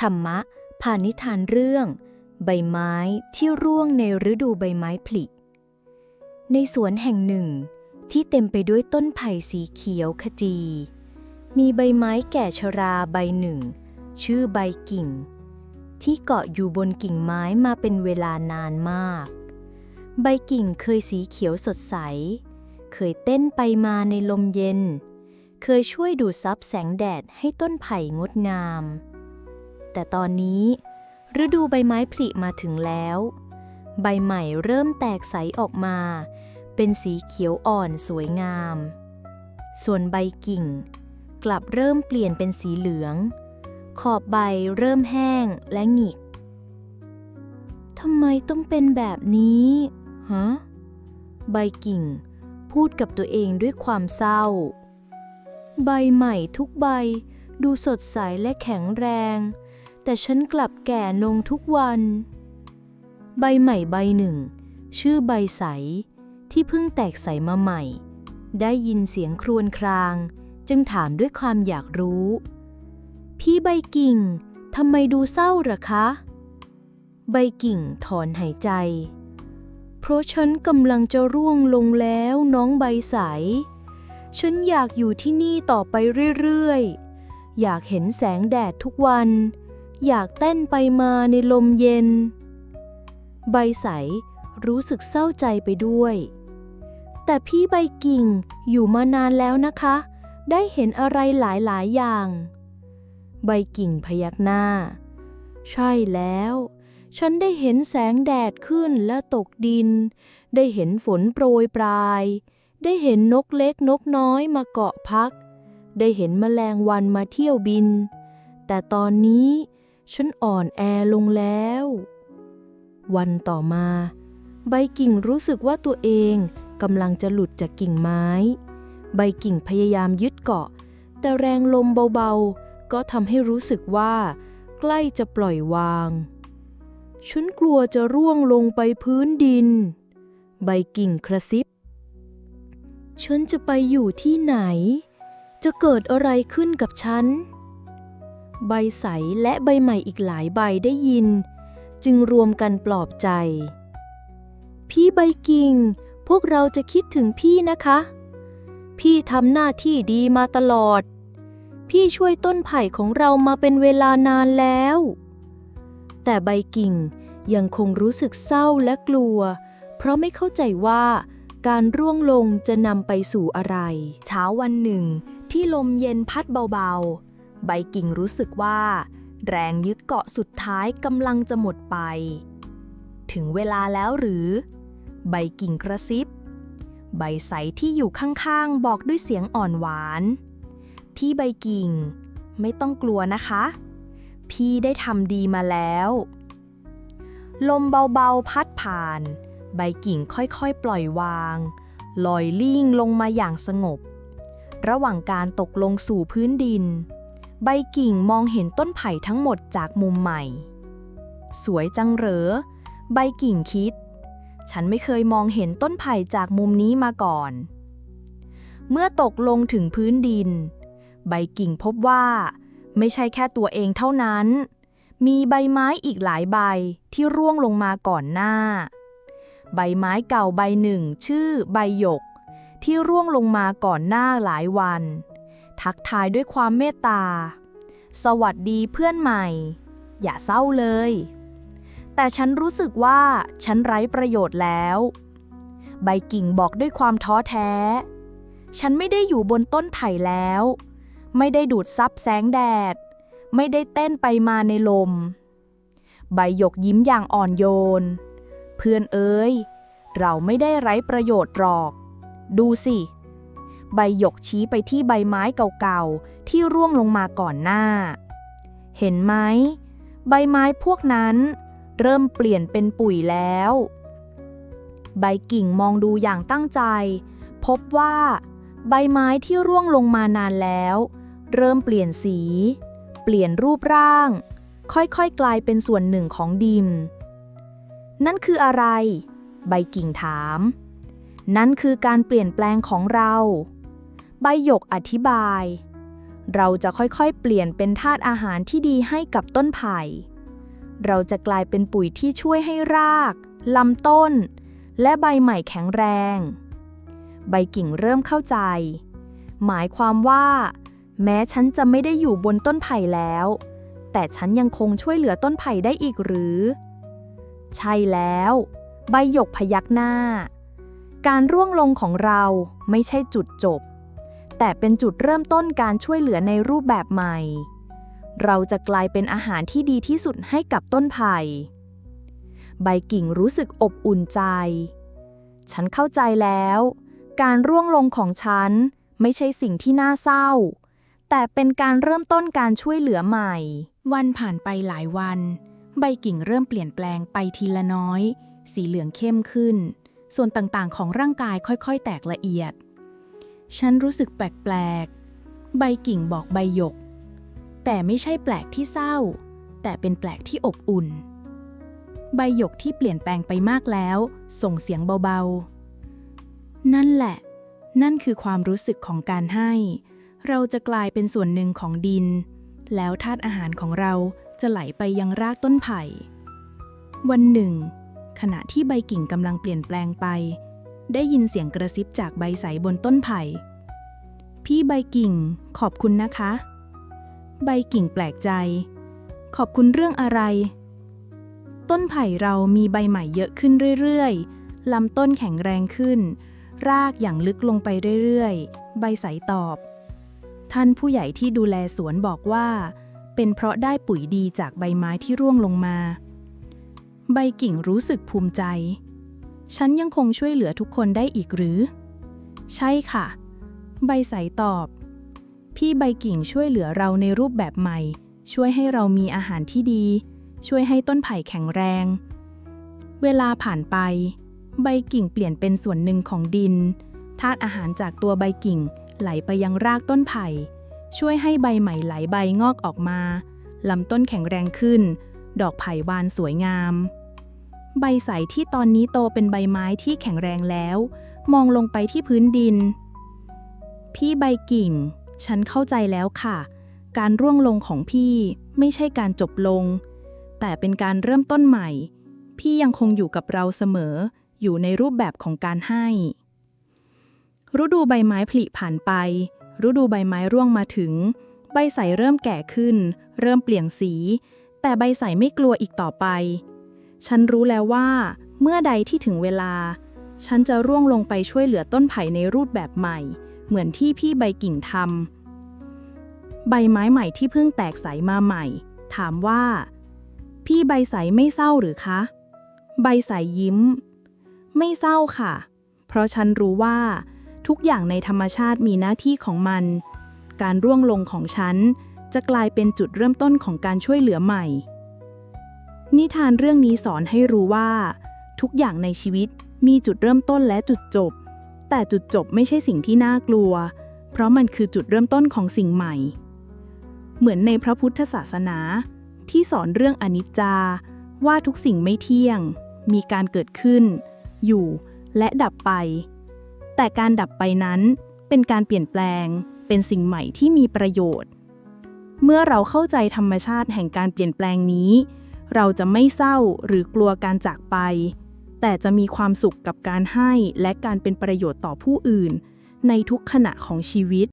ธรรมะ ผ่านนิทานเรื่อง ใบไม้ที่ร่วงในฤดูใบไม้ผลิ ในสวนแห่งหนึ่ง ที่เต็มไปด้วยต้นไผ่สีเขียวขจี มีใบไม้แก่ชราใบหนึ่ง ชื่อใบกิ่ง ที่เกาะอยู่บนกิ่งไม้มาเป็นเวลานานมาก ใบกิ่งเคยสีเขียวสดใส เคยเต้นไปมาในลมเย็นเคยช่วยดูดซับแสงแดดให้ต้นไผ่งดงาม แต่ตอนนี้ ฤดูใบไม้ผลิมาถึงแล้ว ใบใหม่เริ่มแตกใสออกมา เป็นสีเขียวอ่อนสวยงาม ส่วนใบกิ่ง กลับเริ่มเปลี่ยนเป็นสีเหลือง ขอบใบเริ่มแห้งและหงิกทำไมต้องเป็นแบบนี้ฮะใบกิ่ง พูดกับตัวเองด้วยความเศร้า ใบใหม่ทุกใบดูสดใสและแข็งแรง แต่ฉันกลับแก่ลงทุกวัน ใบใหม่ใบหนึ่ง ชื่อใบใส ที่เพิ่งแตกใสมาใหม่ ได้ยินเสียงครวญคราง จึงถามด้วยความอยากรู้ พี่ใบกิ่งทำไมดูเศร้าหรอคะ ใบกิ่งถอนหายใจ เพราะฉันกำลังจะร่วงลงแล้วน้องใบใส ฉันอยากอยู่ที่นี่ต่อไปเรื่อยๆ อยากเห็นแสงแดดทุกวัน อยากเต้นไปมาในลมเย็น ใบใสรู้สึกเศร้าใจไปด้วย แต่พี่ใบกิ่งอยู่มานานแล้วนะคะ ได้เห็นอะไรหลายๆ อย่าง ใบกิ่งพยักหน้า ใช่แล้ว ฉันได้เห็นแสงแดดขึ้นและตกดิน ได้เห็นฝนโปรยปลาย ได้เห็นนกเล็กนกน้อยมาเกาะพัก ได้เห็นแมลงวันมาเที่ยวบิน แต่ตอนนี้ ฉันอ่อนแอลงแล้ว วันต่อมา ใบกิ่งรู้สึกว่าตัวเองกำลังจะหลุดจากกิ่งไม้ ใบกิ่งพยายามยึดเกาะ แต่แรงลมเบาๆ ก็ทำให้รู้สึกว่า ใกล้จะปล่อยวาง ฉันกลัวจะร่วงลงไปพื้นดิน ใบกิ่งกระซิบ ฉันจะไปอยู่ที่ไหน จะเกิดอะไรขึ้นกับฉัน ใบใสและใบใหม่อีกหลายใบได้ยิน จึงรวมกันปลอบใจ พี่ใบกิ่ง พวกเราจะคิดถึงพี่นะคะ พี่ทำหน้าที่ดีมาตลอด พี่ช่วยต้นไผ่ของเรามาเป็นเวลานานแล้ว แต่ใบกิ่งยังคงรู้สึกเศร้าและกลัว เพราะไม่เข้าใจว่าการร่วงลงจะนำไปสู่อะไร เช้าวันหนึ่ง ที่ลมเย็นพัดเบาๆ ใบกิ่งรู้สึกว่า แรงยึดเกาะสุดท้ายกำลังจะหมดไป ถึงเวลาแล้วหรือ ใบกิ่งกระซิบ ใบใสที่อยู่ข้างๆ บอกด้วยเสียงอ่อนหวาน พี่ใบกิ่ง ไม่ต้องกลัวนะคะ พี่ได้ทำดีมาแล้ว ลมเบาๆ พัดผ่าน ใบกิ่งค่อยๆ ปล่อยวางลอยลิ่งลงมาอย่างสงบ ระหว่างการตกลงสู่พื้นดิน ใบกิ่งมองเห็นต้นไผ่ทั้งหมดจากมุมใหม่ สวยจังเหรอ ใบกิ่งคิด ฉันไม่เคยมองเห็นต้นไผ่จากมุมนี้มาก่อน เมื่อตกลงถึงพื้นดิน ใบกิ่งพบว่า ไม่ใช่แค่ตัวเองเท่านั้น มีใบไม้อีกหลายใบที่ร่วงลงมาก่อนหน้า ใบไม้เก่าใบหนึ่งชื่อใบหยก ที่ร่วงลงมาก่อนหน้าหลายวัน ทักทายด้วยความเมตตา สวัสดีเพื่อนใหม่ อย่าเศร้าเลย แต่ฉันรู้สึกว่าฉันไร้ประโยชน์แล้ว ใบกิ่งบอกด้วยความท้อแท้ ฉันไม่ได้อยู่บนต้นไผ่แล้ว ไม่ได้ดูดซับแสงแดด ไม่ได้เต้นไปมาในลม ใบหยกยิ้มอย่างอ่อนโยน เพื่อนเอ้ย เราไม่ได้ไร้ประโยชน์หรอก ดูสิ ใบหยกชี้ไปที่ใบไม้เก่าๆ ที่ร่วงลงมาก่อนหน้า เห็นไหม ใบไม้พวกนั้น เริ่มเปลี่ยนเป็นปุ๋ยแล้ว ใบกิ่งมองดูอย่างตั้งใจ พบว่า ใบไม้ที่ร่วงลงมานานแล้ว เริ่มเปลี่ยนสี เปลี่ยนรูปร่าง ค่อยๆ กลายเป็นส่วนหนึ่งของดิน นั่นคืออะไร ใบกิ่งถามนั่นคือการเปลี่ยนแปลงของเรา ใบหยกอธิบาย เราจะค่อยๆ เปลี่ยนเป็นธาตุอาหารที่ดีให้กับต้นไผ่ เราจะกลายเป็นปุ๋ยที่ช่วยให้รากลำต้น และใบใหม่แข็งแรง ใบกิ่งเริ่มเข้าใจ หมายความว่า แม้ฉันจะไม่ได้อยู่บนต้นไผ่แล้ว แต่ฉันยังคงช่วยเหลือต้นไผ่ได้อีกหรือ ใช่แล้ว ใบหยกพยักหน้า การร่วงลงของเราไม่ใช่จุดจบ แต่เป็นจุดเริ่มต้นการช่วยเหลือในรูปแบบใหม่ เราจะกลายเป็นอาหารที่ดีที่สุดให้กับต้นไผ่ ใบกิ่งรู้สึกอบอุ่นใจ ฉันเข้าใจแล้ว การร่วงลงของฉันไม่ใช่สิ่งที่น่าเศร้า แต่เป็นการเริ่มต้นการช่วยเหลือใหม่ วันผ่านไปหลายวัน ใบกิ่งเริ่มเปลี่ยนแปลงไปทีละน้อย สีเหลืองเข้มขึ้น ส่วนต่างๆ ของร่างกายค่อยๆ แตกละเอียด ฉันรู้สึกแปลกๆ ใบกิ่งบอกใบหยก แต่ไม่ใช่แปลกที่เศร้า แต่เป็นแปลกที่อบอุ่น ใบหยกที่เปลี่ยนแปลงไปมากแล้ว ส่งเสียงเบาๆ นั่นแหละ นั่นคือความรู้สึกของการให้ เราจะกลายเป็นส่วนหนึ่งของดิน แล้วธาตุอาหารของเราจะไหลไปยังรากต้นไผ่ วันหนึ่ง ขณะที่ใบกิ่งกำลังเปลี่ยนแปลงไป ได้ยินเสียงกระซิบจากใบใสบนต้นไผ่ พี่ใบกิ่ง ขอบคุณนะคะ ใบกิ่งแปลกใจ ขอบคุณเรื่องอะไร ต้นไผ่เรามีใบใหม่เยอะขึ้นเรื่อยๆ ลำต้นแข็งแรงขึ้น รากอย่างลึกลงไปเรื่อยๆ ใบใสตอบ ท่านผู้ใหญ่ที่ดูแลสวนบอกว่า เป็นเพราะได้ปุ๋ยดีจากใบไม้ที่ร่วงลงมา ใบกิ่งรู้สึกภูมิใจ ฉันยังคงช่วยเหลือทุกคนได้อีกหรือ ใช่ค่ะ ใบใสตอบ พี่ใบกิ่งช่วยเหลือเราในรูปแบบใหม่ ช่วยให้เรามีอาหารที่ดี ช่วยให้ต้นไผ่แข็งแรง เวลาผ่านไป ใบกิ่งเปลี่ยนเป็นส่วนหนึ่งของดินธาตุอาหารจากตัวใบกิ่งไหลไปยังรากต้นไผ่ ช่วยให้ใบใหม่ไหลใบงอกออกมาลำต้นแข็งแรงขึ้น ดอกไผ่บานสวยงาม ใบใสที่ตอนนี้โตเป็นใบไม้ที่แข็งแรงแล้ว มองลงไปที่พื้นดิน พี่ใบกิ่ง ฉันเข้าใจแล้วค่ะ การร่วงลงของพี่ไม่ใช่การจบลง แต่เป็นการเริ่มต้นใหม่ พี่ยังคงอยู่กับเราเสมอ อยู่ในรูปแบบของการให้ ฤดูใบไม้ผลิผ่านไป ฤดูใบไม้ร่วงมาถึง ใบใสเริ่มแก่ขึ้น เริ่มเปลี่ยนสี แต่ใบใสไม่กลัวอีกต่อไป ฉันรู้แล้วว่า เมื่อใดที่ถึงเวลา ฉันจะร่วงลงไปช่วยเหลือต้นไผ่ในรูปแบบใหม่ เหมือนที่พี่ใบกิ่งทำใบไม้ใหม่ที่เพิ่งแตกใสมาใหม่ ถามว่า พี่ใบใสไม่เศร้าหรือคะ ใบใสยิ้ม ไม่เศร้าค่ะ เพราะฉันรู้ว่า ทุกอย่างในธรรมชาติมีหน้าที่ของมัน การร่วงลงของฉันจะกลายเป็นจุดเริ่มต้นของการช่วยเหลือใหม่ นิทานเรื่องนี้สอนให้รู้ว่า ทุกอย่างในชีวิตมีจุดเริ่มต้นและจุดจบ แต่จุดจบไม่ใช่สิ่งที่น่ากลัว เพราะมันคือจุดเริ่มต้นของสิ่งใหม่ เหมือนในพระพุทธศาสนา ที่สอนเรื่องอนิจจา ว่าทุกสิ่งไม่เที่ยง มีการเกิดขึ้น อยู่ และดับไป แต่การดับไปนั้นเป็นการเปลี่ยนแปลง เป็นสิ่งใหม่ที่มีประโยชน์ เมื่อเราเข้าใจธรรมชาติแห่งการเปลี่ยนแปลงนี้ เราจะไม่เศร้าหรือกลัวการจากไป แต่จะมีความสุขกับการให้และการเป็นประโยชน์ต่อผู้อื่น ในทุกขณะของชีวิต